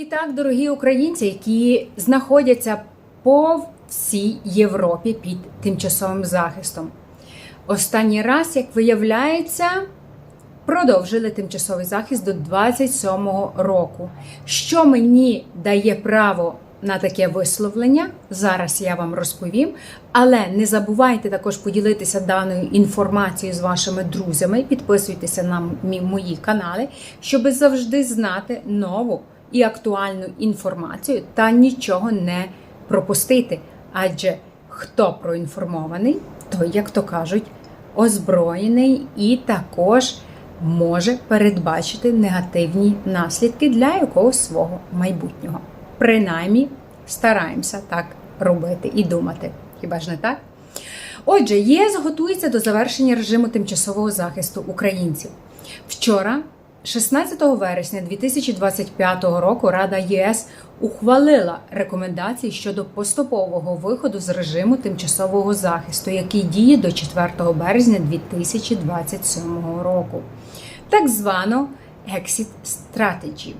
І так, дорогі українці, які знаходяться по всій Європі під тимчасовим захистом. Останній раз, як виявляється, продовжили тимчасовий захист до 27-го року. Що мені дає право на таке висловлення, зараз я вам розповім. Але не забувайте також поділитися даною інформацією з вашими друзями. Підписуйтеся на мої канали, щоб завжди знати нову і актуальну інформацію та нічого не пропустити. Адже хто проінформований, той, як то кажуть, озброєний і також може передбачити негативні наслідки для якогось свого майбутнього. Принаймні, стараємося так робити і думати. Хіба ж не так? Отже, ЄС готується до завершення режиму тимчасового захисту українців. Вчора, 16 вересня 2025 року, Рада ЄС ухвалила рекомендації щодо поступового виходу з режиму тимчасового захисту, який діє до 4 березня 2027 року, так звано Exit Strategy.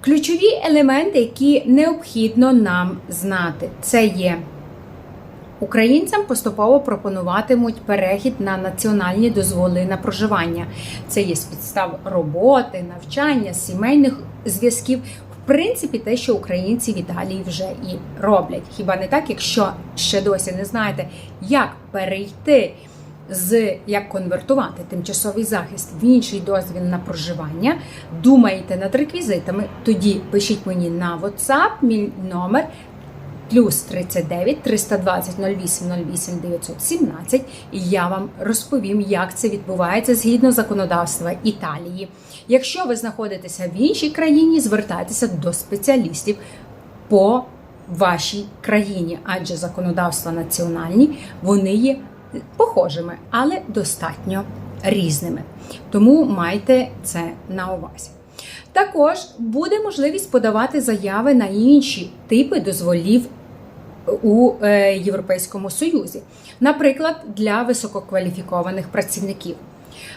Ключові елементи, які необхідно нам знати, це є Українцям поступово пропонуватимуть перехід на національні дозволи на проживання. Це є з підстав роботи, навчання, сімейних зв'язків. В принципі, те, що українці в Італії вже і роблять. Хіба не так, якщо ще досі не знаєте, як перейти з як конвертувати тимчасовий захист в інший дозвіл на проживання, думаєте над реквізитами, тоді пишіть мені на WhatsApp, мій номер плюс 39 320 08 08 917, і я вам розповім, як це відбувається згідно законодавства Італії. Якщо ви знаходитеся в іншій країні, звертайтеся до спеціалістів по вашій країні, адже законодавства національні вони є похожими, але достатньо різними. Тому майте це на увазі. Також буде можливість подавати заяви на інші типи дозволів у е, Європейському Союзі, наприклад, для висококваліфікованих працівників.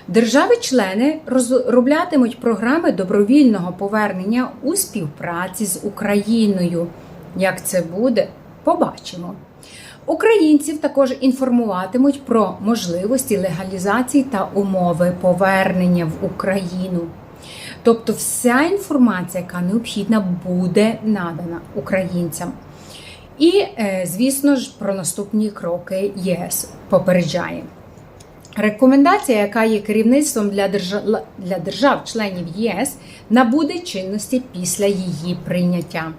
Держави-члени розроблятимуть програми добровільного повернення у співпраці з Україною. Як це буде, побачимо. Українців також інформуватимуть про можливості легалізації та умови повернення в Україну. Тобто, вся інформація, яка необхідна, буде надана українцям. І, е, звісно ж, про наступні кроки ЄС попереджає. Рекомендація, яка є керівництвом для держав, для держав-членів ЄС, набуде чинності після її прийняття.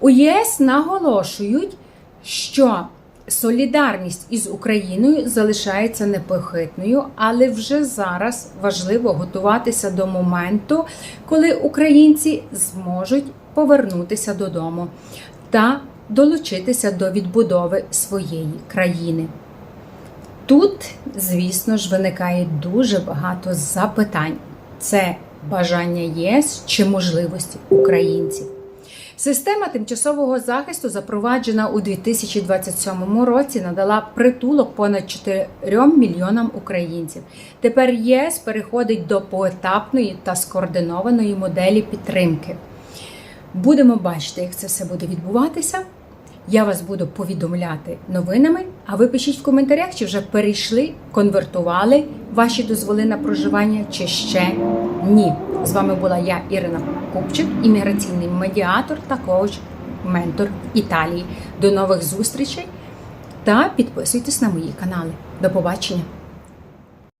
У ЄС наголошують, що солідарність із Україною залишається непохитною, але вже зараз важливо готуватися до моменту, коли українці зможуть повернутися додому та долучитися до відбудови своєї країни. Тут, звісно ж, виникає дуже багато запитань: це бажання ЄС чи можливості українців. Система тимчасового захисту, запроваджена у 2027 році, надала притулок понад 4 мільйонам українців. Тепер ЄС переходить до поетапної та скоординованої моделі підтримки. Будемо бачити, як це все буде відбуватися. Я вас буду повідомляти новинами. А ви пишіть в коментарях, чи вже перейшли, конвертували ваші дозволи на проживання, чи ще ні. З вами була я, Ірина Купчик, імміграційний медіатор та коуч-ментор Італії. До нових зустрічей та підписуйтесь на мої канали. До побачення!